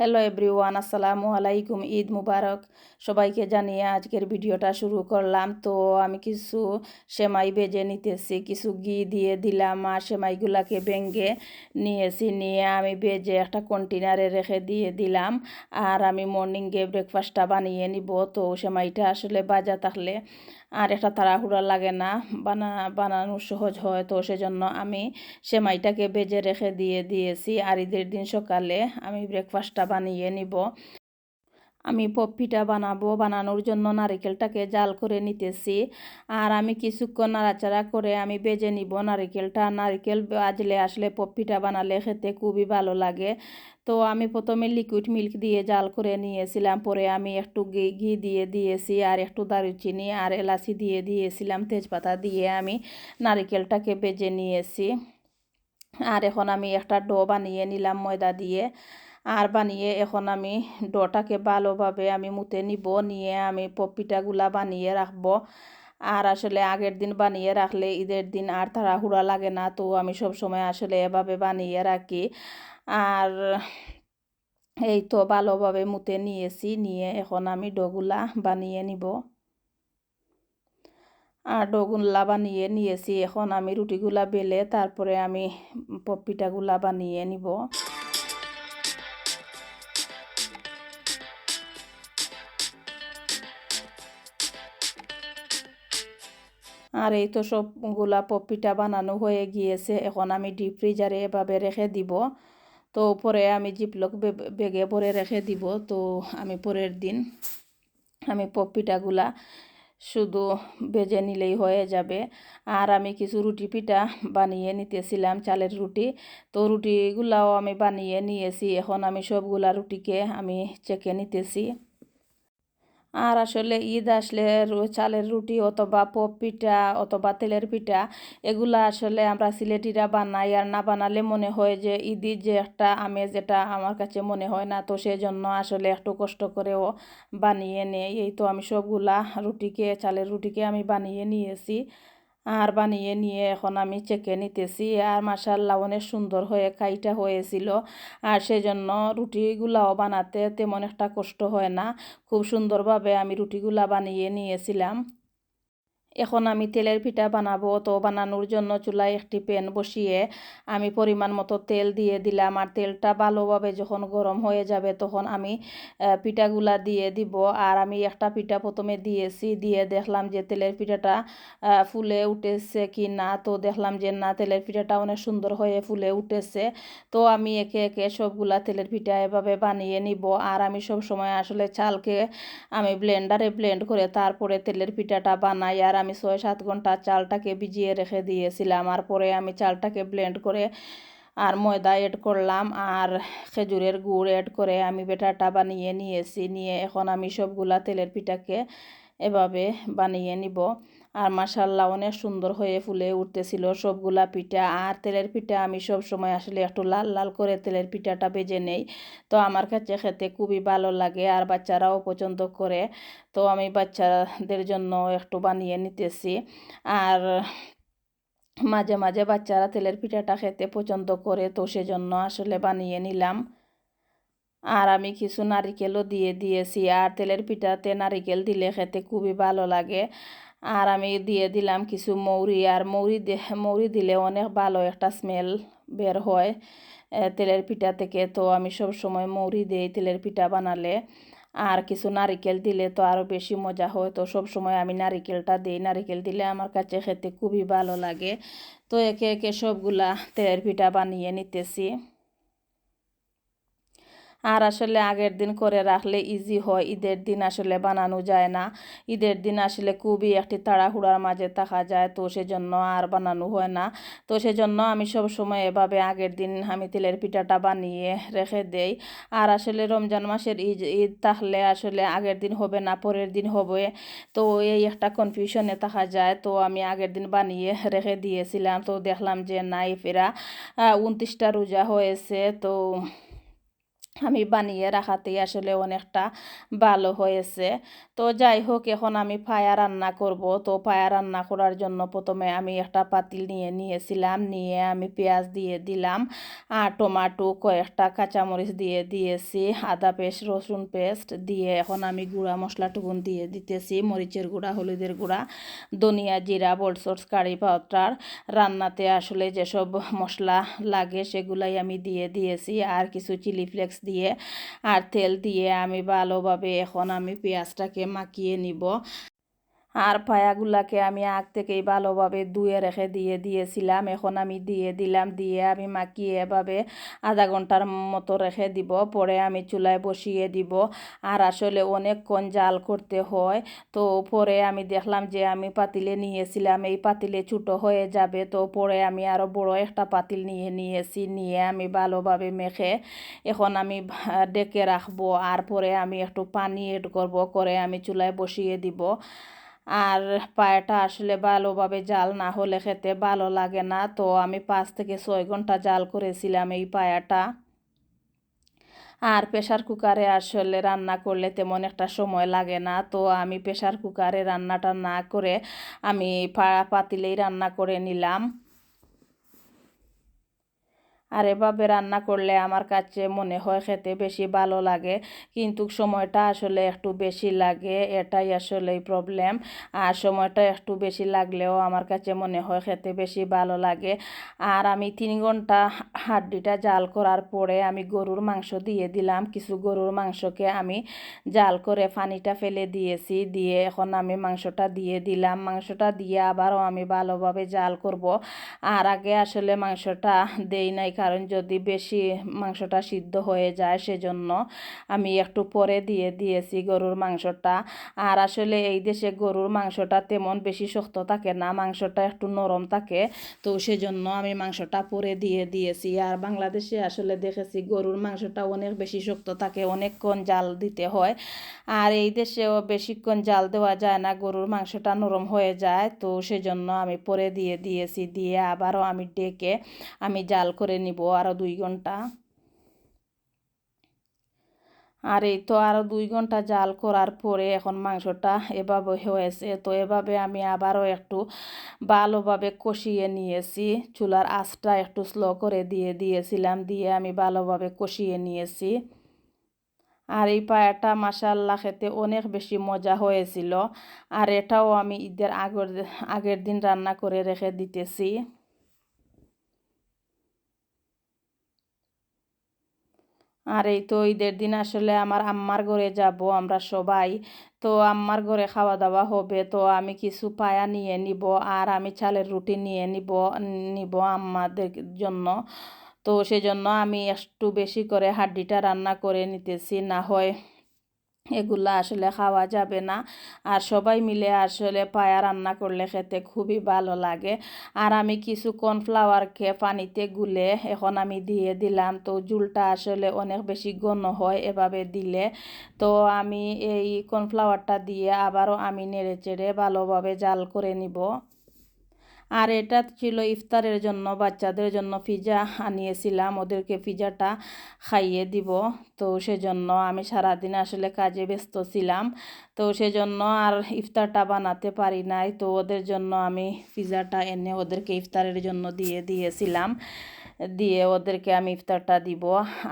Hello everyone, আসসালামু আলাইকুম, ঈদ মুবারক। সবাইকে জানিয়ে আজকের ভিডিওটা শুরু করলাম। তো আমি কিছু সেমাই বেজে নিতেছি, কিছু ঘি দিয়ে দিলাম আর সেমাইগুলাকে ভেঙে নিয়েছি। নিয়ে আমি বেজে একটা কন্টেনারে রেখে দিয়ে দিলাম আর আমি মর্নিংয়ে ব্রেকফাস্টটা বানিয়ে নিব। তো সেমাইটা আসলে বাজা থাকলে আর একটা তাড়াহুড়া লাগে না। বানা, বানানো সহজ হয় তো সেজন্য আমি সেমাইটাকে বেজে রেখে দিয়ে দিয়েছি আর ঈদের দিন সকালে আমি ব্রেকফাস্টটা বানিয়ে নিব। আমি পপ্পিটা বানাবো। বানানোর জন্য নারিকেলটাকে জাল করে নিতেছি। আর আমি কিছুক্ষণ নাড়াচাড়া করে আমি বেজে নিব নারিকেলটা। নারিকেল বাজলে আসলে পপ্পিটা বানালে খেতে খুবই ভালো লাগে। তো আমি প্রথমে লিকুইড মিল্ক দিয়ে জাল করে নিয়েছিলাম, পরে আমি একটু ঘি ঘি দিয়ে দিয়েছি আর একটু দারুচিনি আর এলাচি দিয়ে দিয়েছিলাম, তেজপাতা দিয়ে আমি নারিকেলটাকে বেজে নিয়েছি। আর এখন আমি একটা ডো বানিয়ে নিলাম ময়দা দিয়ে। আর বানিয়ে এখন আমি ডোটাকে ভালোভাবে আমি মুতে নিব, নিয়ে আমি পপিটাগুলা বানিয়ে রাখব। আর আসলে আগের দিন বানিয়ে রাখলে ঈদের দিন আর তাড়াহুড়া লাগে না। তো আমি সব সময় আসলে এভাবে বানিয়ে রাখি। আর এই তো ভালোভাবে মুতে নিয়েছি, নিয়ে এখন আমি ডগুলা বানিয়ে নিব। আর ডগুলা বানিয়ে নিয়েছি, এখন আমি রুটিগুলা বেলে তারপরে আমি পপিটাগুলা বানিয়ে নিব। আর এই তো সবগুলা পপিটা বানানো হয়ে গিয়েছে। এখন আমি ডিপ ফ্রিজারে এভাবে রেখে দিব। তো পরে আমি জিপলক বেগে পরে রেখে দিব। তো আমি পরের দিন আমি পপিটাগুলা শুধু বেজে নিলেই হয়ে যাবে। আর আমি কিছু রুটি পিঠা বানিয়ে নিতেছিলাম, চালের রুটি। তো রুটিগুলাও আমি বানিয়ে নিয়েছি। এখন আমি সবগুলা রুটিকে আমি চেকে নিতেছি। আর আসলে ঈদ আসলে চালের রুটি অথবা পপ পিঠা অথবা তেলের পিঠা, এগুলা আসলে আমরা সিলেটিরা বানাই আর না বানালে মনে হয় যে ঈদের যে একটা আমেজ এটা আমার কাছে মনে হয় না। তো সেই জন্য আসলে একটু কষ্ট করেও বানিয়ে নেই। এই তো আমি সবগুলা রুটিকে, চালের রুটিকে আমি বানিয়ে নিয়েছি। আর বানিয়ে নিয়ে এখন আমি চেকে নিতেছি। আর মাসাল্লাহ অনেক সুন্দর হয়ে কাইটা হয়েছিল। আর সেজন্য রুটিগুলাও বানাতে তেমন একটা কষ্ট হয় না। খুব সুন্দরভাবে আমি রুটিগুলা বানিয়ে নিয়েছিলাম। এখন আমি তেলের পিঠা বানাবো। তো বানানোর জন্য চুলায় একটি প্যান বসিয়ে আমি পরিমাণ মতো তেল দিয়ে দিলাম। আর তেলটা ভালোভাবে যখন গরম হয়ে যাবে তখন আমি পিঠাগুলা দিয়ে দিব। আর আমি একটা পিঠা প্রথমে দিয়েছি। দিয়ে দেখলাম যে তেলের পিঠাটা ফুলে উঠেছে কি না তো দেখলাম যে না, তেলের পিঠাটা অনেক সুন্দর হয়ে ফুলে উঠেছে। তো আমি একে একে সবগুলা তেলের পিঠা এভাবে বানিয়ে নিব। আর আমি সব সময় আসলে চালকে আমি ব্লেন্ডারে ব্লেন্ড করে তারপরে তেলের পিঠাটা বানাই। আর আমি ছয় সাত ঘণ্টা চালটাকে ভিজিয়ে রেখে দিয়েছিলাম। আর পরে আমি চালটাকে ব্লেন্ড করে আর ময়দা এড করলাম আর খেজুরের গুড় এড করে আমি বেটারটা বানিয়ে নিয়েছি। নিয়ে এখন আমি সবগুলা তেলের পিঠাকে এভাবে বানিয়ে নিব। আর মাসাল্লাহ অনেক সুন্দর হয়ে ফুলে উঠতেছিল সবগুলা পিঠা। আর তেলের পিঠা আমি সব সময় আসলে একটু লাল লাল করে তেলের পিঠাটা বেজে নেই। তো আমার কাছে খেতে খুবই ভালো লাগে আর বাচ্চারাও পছন্দ করে। তো আমি বাচ্চাদের জন্য একটু বানিয়ে নিতেছি। আর মাঝে মাঝে বাচ্চারা তেলের পিঠাটা খেতে পছন্দ করে, তো সেজন্য আসলে বানিয়ে নিলাম। আর আমি কিছু নারিকেলও দিয়ে দিয়েছি। আর তেলের পিঠাতে নারিকেল দিলে খেতে খুবই ভালো লাগে। আর আমি দিয়ে দিলাম কিছু মৌরি, আর মৌরি মৌরি দিলে অনেক ভালো একটা স্মেল বের হয় তেলের পিঠা থেকে। তো আমি সব সময় মৌরি দিই তেলের পিঠা বানালে। আর কিছু নারিকেল দিলে তো আরও বেশি মজা হয়। তো সব সময় আমি নারিকেলটা দিই। নারিকেল দিলে আমার কাছে খেতে খুবই ভালো লাগে। তো একে একে সবগুলা তেলের পিঠা বানিয়ে নিতেছি। আর আসলে আগের দিন করে রাখলে ইজি হয়। ঈদের দিন আসলে বানানো যায় না। ঈদের দিন আসলে খুবই একটি তাড়াহুড়ার মাঝে থাকা যায়। তো সেজন্য আর বানানো হয় না। তো সেজন্য আমি সব সময় এভাবে আগের দিন আমি তেলের পিঠাটা বানিয়ে রেখে দেই। আর আসলে রমজান মাসের ঈদ ঈদ থাকলে আসলে আগের দিন হবে না, পরের দিন হবে। তো এই একটা কনফিউশনে থাকা যায়। তো আমি আগের দিন বানিয়ে রেখে দিয়েছিলাম। তো দেখলাম যে নাই ফেরা উনত্রিশটা রোজা হয়েছে। তো আমি বানিয়ে রাখাতেই আসলে অনেকটা ভালো হয়েছে। তো যাই হোক, এখন আমি পায়া রান্না করব। তো পায়া রান্না করার জন্য প্রথমে আমি একটা পাতিল নিয়ে নিয়েছিলাম, নিয়ে আমি পেঁয়াজ দিয়ে দিলাম, আর টমাটো, কয়েকটা কাঁচামরিচ দিয়ে দিয়েছি, আদা পেস্ট, রসুন পেস্ট দিয়ে এখন আমি গুঁড়া মশলাটুকুন দিয়ে দিতেছি, মরিচের গুঁড়া, হলুদের গুঁড়া, ধনিয়া জিরা বলসর্স কারি পাউডার। রান্নাতে আসলে যেসব মশলা লাগে সেগুলাই আমি দিয়ে দিয়েছি, আর কিছু চিলি ফ্লেক্স দিয়ে আর তেল দিয়ে আমি ভালোভাবে এখন আমি পেঁয়াজটাকে মাখিয়ে নিব। আর পায়াগুলাকে আমি আগ থেকেই ভালোভাবে ধুয়ে রেখে দিয়ে দিয়েছিলাম। এখন আমি দিয়ে দিলাম, দিয়ে আমি মাখিয়ে এভাবে আধা ঘণ্টার মতো রেখে দিব। পরে আমি চুলায় বসিয়ে দিব। আর আসলে অনেকক্ষণ জাল করতে হয়। তো পরে আমি দেখলাম যে আমি পাতিলে নিয়েছিলাম। এই পাতিলে ছোটো হয়ে যাবে। তো পরে আমি আরও বড় একটা পাতিল নিয়ে নিয়েছি। নিয়ে আমি ভালোভাবে মেখে এখন আমি ডেকে রাখব। আর পরে আমি একটু পানি এড করব। করে আমি চুলায় বসিয়ে দিব। আর পায়াটা আসলে ভালোভাবে জাল না হলে খেতে ভালো লাগে না। তো আমি পাঁচ থেকে ছয় ঘণ্টা জাল করেছিলাম এই পায়াটা। আর প্রেশার কুকারে আসলে রান্না করলে তেমন একটা সময় লাগে না। তো আমি প্রেশার কুকারে রান্নাটা না করে আমি পাতিলেই রান্না করে নিলাম। আর এভাবে রান্না করলে আমার কাছে মনে হয় খেতে বেশি ভালো লাগে। কিন্তু সময়টা আসলে একটু বেশি লাগে, এটাই আসলে প্রবলেম আর সময়টা একটু বেশি লাগলেও আমার কাছে মনে হয় খেতে বেশি ভালো লাগে। আর আমি তিন ঘণ্টা হাড্ডিটা জাল করার পরে আমি গরুর মাংস দিয়ে দিলাম। কিছু গরুর মাংসকে আমি জাল করে পানিটা ফেলে দিয়েছি। দিয়ে এখন আমি মাংসটা দিয়ে দিলাম। মাংসটা দিয়ে আবারও আমি ভালোভাবে জাল করব। আর আগে আসলে মাংসটা দেই নাই কারণ যদি বেশি মাংসটা সিদ্ধ হয়ে যায় সেজন্য আমি একটু পরে দিয়ে দিয়েছি গরুর মাংসটা। আর আসলে এই দেশে গরুর মাংসটা তেমন বেশি শক্ত থাকে না, মাংসটা একটু নরম থাকে। তো সেজন্য আমি মাংসটা পরে দিয়ে দিয়েছি। আর বাংলাদেশে আসলে দেখেছি গরুর মাংসটা অনেক বেশি শক্ত থাকে, অনেকক্ষণ জাল দিতে হয়। আর এই দেশেও বেশিক্ষণ জাল দেওয়া যায় না, গরুর মাংসটা নরম হয়ে যায়। তো সেজন্য আমি পরে দিয়ে দিয়েছি, দিয়ে আবারও আমি ডেকে আমি জাল করে নিব। আরও দুই ঘণ্টা। আর এই তো আরও দুই ঘণ্টা জাল করার পরে এখন মাংসটা এভাবে হয়েছে। তো এভাবে আমি আবারও একটু ভালোভাবে কষিয়ে নিয়েছি। চুলার আঁচটা একটু স্লো করে দিয়ে দিয়েছিলাম, দিয়ে আমি ভালোভাবে কষিয়ে নিয়েছি। আর এই পায়াটা মাসাল্লা খেতে অনেক বেশি মজা হয়েছিল। আর এটাও আমি ঈদের আগের আগের দিন রান্না করে রেখে দিতেছি। আর এই তো ঈদের দিন আসলে আমার আম্মার ঘরে যাব, আমরা সবাই। তো আম্মার ঘরে খাওয়া দাওয়া হবে, তো আমি কিছু পায়া নিয়ে নিব আর আমি চালের রুটি নিয়ে নিব নিব আম্মাদের জন্য। তো সেজন্য আমি একটু বেশি করে হাড্ডিটা রান্না করে নিতেছি, না হয় এগুলা আসলে খাওয়া যাবে না। আর সবাই মিলে আসলে পায়া রান্না করলে খেতে খুবই ভালো লাগে। আর আমি কিছু কর্নফ্লাওয়ারকে পানিতে গুলে এখন আমি দিয়ে দিলাম। তো জুলটা আসলে অনেক বেশি ঘন হয় এভাবে দিলে। তো আমি এই কর্নফ্লাওয়ারটা দিয়ে আবারও আমি নেড়ে চেড়ে ভালোভাবে জাল করে নিব। আর এটা ছিল ইফতারের জন্য, বাচ্চাদের জন্য পিজা আনিয়েছিলাম। ওদেরকে পিজাটা খাইয়ে দিব। তো সেজন্য আমি সারাদিন আসলে কাজে ব্যস্ত ছিলাম। তো সেজন্য আর ইফতারটা বানাতে পারি নাই। তো ওদের জন্য আমি পিজাটা এনে ওদেরকে ইফতারের জন্য দিয়ে দিয়েছিলাম। দিয়ে ওদেরকে আমি ইফতারটা দিব।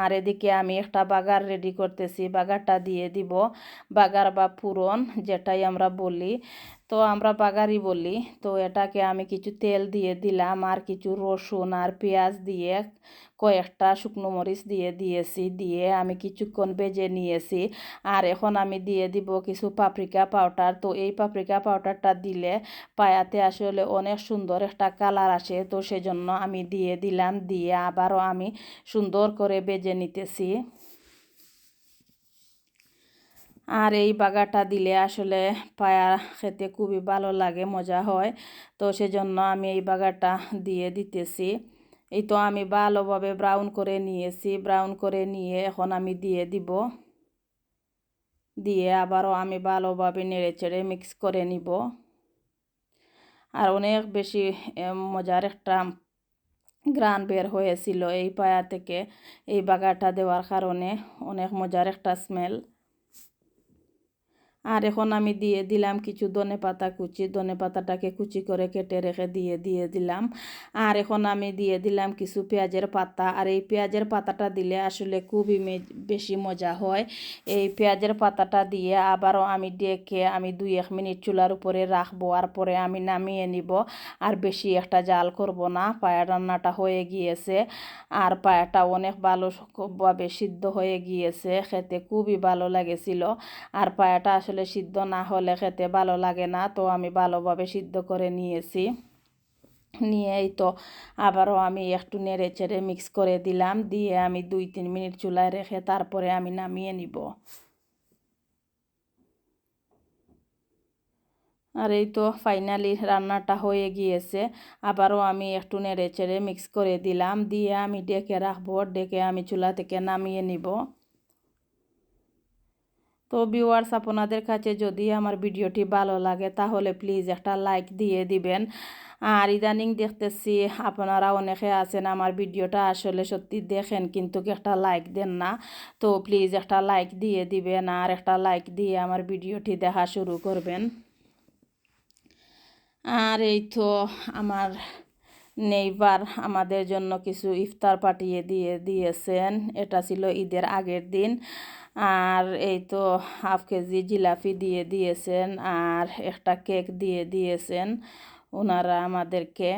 আর এদিকে আমি একটা বাগার রেডি করতেছি। বাগারটা দিয়ে দিব। বাগার বা পুরন, যেটাই আমরা বলি। তো আমরা বাগারি বলি। তো এটাকে আমি কিছু তেল দিয়ে দিলাম আর কিছু রসুন আর পেঁয়াজ দিয়ে কয়েকটা শুকনো মরিচ দিয়ে দিয়েছি, দিয়ে আমি কিছুক্ষণ বেজে নিয়েছি। আর এখন আমি দিয়ে দিব কিছু পাপরিকা পাউডার। তো এই পাপরিকা পাউডারটা দিলে পায়াতে আসলে অনেক সুন্দর একটা কালার আসে। তো সেজন্য আমি দিয়ে দিলাম, দিয়ে আবারও আমি সুন্দর করে বেজে নিতেছি। আর এই বাগাটা দিলে আসলে পায়া খেতে খুবই ভালো লাগে, মজা হয়। তো সেজন্য আমি এই বাগাটা দিয়ে দিতেছি। এই তো আমি ভালোভাবে ব্রাউন করে নিয়েছি ব্রাউন করে নিয়ে এখন আমি দিয়ে দিব। দিয়ে আবারও আমি ভালোভাবে নেড়ে চেড়ে মিক্স করে নিব। আর অনেক বেশি মজার একটা গ্রান বের হয়েছিল এই পায়া থেকে, এই বাগাটা দেওয়ার কারণে। অনেক মজার একটা স্মেল আর এখন আমি দিয়ে দিলাম কিছু ধনে পাতা কুচি, ধনে পাতাটাকে কুচি করে কেটে রেখে দিয়ে দিয়ে দিলাম। আর এখন আমি দিয়ে দিলাম কিছু পেঁয়াজের পাতা। আর এই পেঁয়াজের পাতাটা দিলে আসলে খুবই বেশি মজা হয়। এই পেঁয়াজের পাতাটা দিয়ে আবারও আমি ডেকে আমি দুই এক মিনিট চুলার উপরে রাখব। আর পরে আমি নামিয়ে নিব। আর বেশি একটা জাল করব না। পায়া রান্নাটা হয়ে গিয়েছে। আর পায়াটা অনেক ভালোভাবে সিদ্ধ হয়ে গিয়েছে। খেতে খুবই ভালো লাগেছিল। আর পায়াটা আসলে সিদ্ধ না হলে খেতে ভালো লাগে না, তো আমি ভালোভাবে সিদ্ধ করে নিয়েছি। নিয়েই তো আবারও আমি একটু নেড়ে চেড়ে মিক্স করে দিলাম, দিয়ে আমি দুই তিন মিনিট চুলায় রেখে তারপরে আমি নামিয়ে নিব। আর এই তো ফাইনালি রান্নাটা হয়ে গিয়েছে, আবারও আমি একটু নেড়ে চেড়ে মিক্স করে দিলাম, দিয়ে আমি ডেকে রাখব, ডেকে আমি চুলা থেকে নামিয়ে নিব। তো ভিউয়ার্স আপনাদের কাছে যদি আমার ভিডিওটি ভালো লাগে, তাহলে প্লিজ একটা লাইক দিয়ে দিবেন। আর ইদানিং দেখতেছি আপনারা অনেকে আছেন, আমার ভিডিওটা আসলে সত্যি দেখেন, কিন্তু একটা লাইক দেন না। তো প্লিজ একটা লাইক দিয়ে দিবেন, আর একটা লাইক দিয়ে আমার ভিডিওটি দেখা শুরু করবেন। আর এই তো আমার নেইবার আমাদের জন্য কিছু ইফতার পাঠিয়ে দিয়ে দিয়েছেন, এটা ছিল ঈদের আগের দিন। আর এই তো হাফ কেজি জিলাপি দিয়ে দিয়েছেন আর একটা কেক দিয়ে দিয়েছেন ওনারা আমাদেরকে।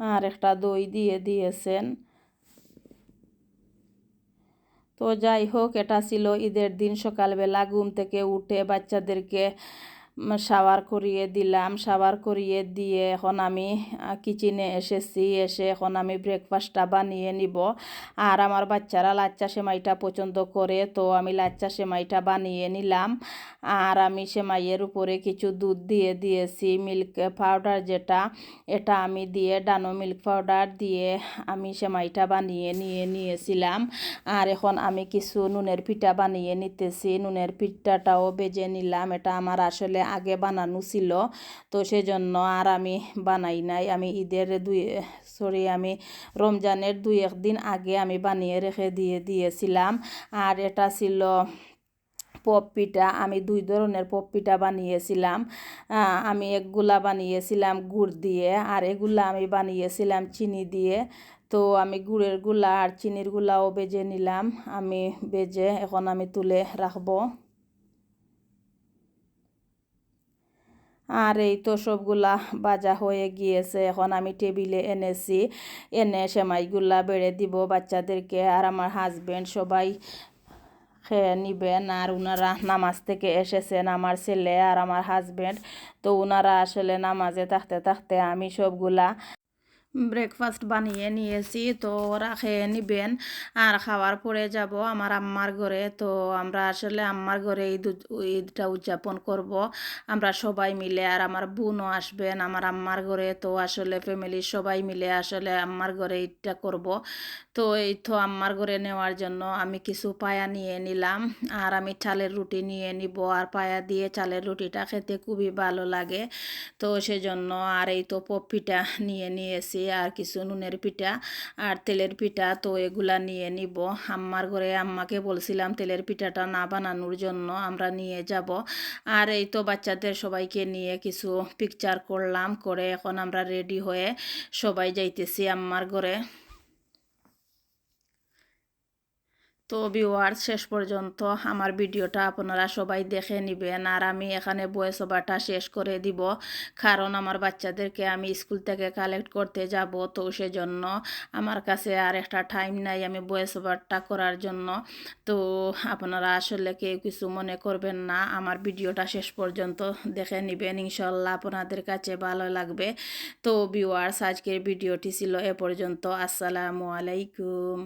আর একটা দই দিয়ে দিয়েছেন। তো যাই হোক, এটা ছিল ঈদের দিন সকালবেলা। ঘুম থেকে উঠে বাচ্চাদেরকে শাওয়ার করিয়ে দিলাম শাওয়ার করিয়ে দিয়ে। এখন আমি কিচেনে এসেছি, এসে এখন আমি ব্রেকফাস্টটা বানিয়ে নিব। আর আমার বাচ্চারা লাচ্চা সেমাইটা পছন্দ করে, তো আমি লাচ্চা সেমাইটা বানিয়ে নিলাম। আর আমি সেমাইয়ের উপরে কিছু দুধ দিয়ে দিয়েছি মিল্ক পাউডার যেটা, এটা আমি দিয়ে ডানো মিল্ক পাউডার দিয়ে আমি সেমাইটা বানিয়ে নিয়ে নিয়েছিলাম। আর এখন আমি কিছু নুনের পিঠা বানিয়ে নিতেছি, নুনের পিঠাটাও বেজে নিলাম। এটা আমার আসলে আগে বানানো ছিল। তো সেজন্য আর আমি বানাই নাই। আমি ঈদের দুই সরি আমি রমজানের দুই একদিন আগে আমি বানিয়ে রেখে দিয়ে দিয়েছিলাম। আর এটা ছিল পপ পিঠা। আমি দুই ধরনের পপ পিঠা বানিয়েছিলাম। আমি একগুলা বানিয়েছিলাম গুড় দিয়ে, আর এগুলা আমি বানিয়েছিলাম চিনি দিয়ে। তো আমি গুড়েরগুলা আর চিনির গুলাও বেজে নিলাম। আমি বেজে এখন আমি তুলে রাখব। আর এই তো সবগুলা বাজা হয়ে গিয়েছে। এখন আমি টেবিলে এনেছি। এনে সেমাইগুলা বেড়ে দিব বাচ্চাদেরকে আর আমার হাজব্যান্ড সবাই খেয়ে নিবেন। আর ওনারা নামাজ থেকে এসেছেন আমার ছেলে আর আমার হাজব্যান্ড তো ওনারা আসলে নামাজে থাকতে থাকতে আমি সবগুলা ব্রেকফাস্ট বানিয়ে নিয়েছি। তো ওরা খেয়ে নিবেন। আর খাওয়ার পরে যাব আমার আম্মার ঘরে। তো আমরা আসলে আম্মার ঘরে ঈদ ঈদটা উদযাপন করব। আমরা সবাই মিলে আর আমার বোনও আসবেন আমার আম্মার ঘরে। তো আসলে ফ্যামিলির সবাই মিলে আসলে আম্মার ঘরে ঈদটা করব। তো এই তো আম্মার ঘরে নেওয়ার জন্য আমি কিছু পায়া নিয়ে নিলাম। আর আমি চালের রুটি নিয়ে নিব। আর পায়া দিয়ে চালের রুটিটা খেতে খুবই ভালো লাগে। তো সেজন্য আর এই তো পপিটা নিয়ে নিয়েছি। আর কিছু নুনের পিঠা আর তেলের পিঠা, তো এগুলা নিয়ে নিব। আম্মার ঘরে আম্মাকে বলছিলাম তেলের পিঠাটা না বানানোর জন্য আমরা নিয়ে যাব। আর এই তো বাচ্চাদের সবাইকে নিয়ে কিছু পিকচার করলাম, করে এখন আমরা রেডি হয়ে সবাই যাইতেছি আম্মার ঘরে। তো ভিওয়ার্স শেষ পর্যন্ত আমার ভিডিওটা আপনারা সবাই দেখে নেবেন। আর আমি এখানে বয়স ওভারটা শেষ করে দিব, কারণ আমার বাচ্চাদেরকে আমি স্কুল থেকে কালেক্ট করতে যাব। তো সেজন্য আমার কাছে আর একটা টাইম নাই আমি বয়স ওভারটা করার জন্য। তো আপনারা আসলে কেউ কিছু মনে করবেন না, আমার ভিডিওটা শেষ পর্যন্ত দেখে নেবেন। ইনশাল্লাহ আপনাদের কাছে ভালো লাগবে। তো ভিওয়ার্স আজকের ভিডিওটি ছিল এ পর্যন্ত। আসসালামু আলাইকুম।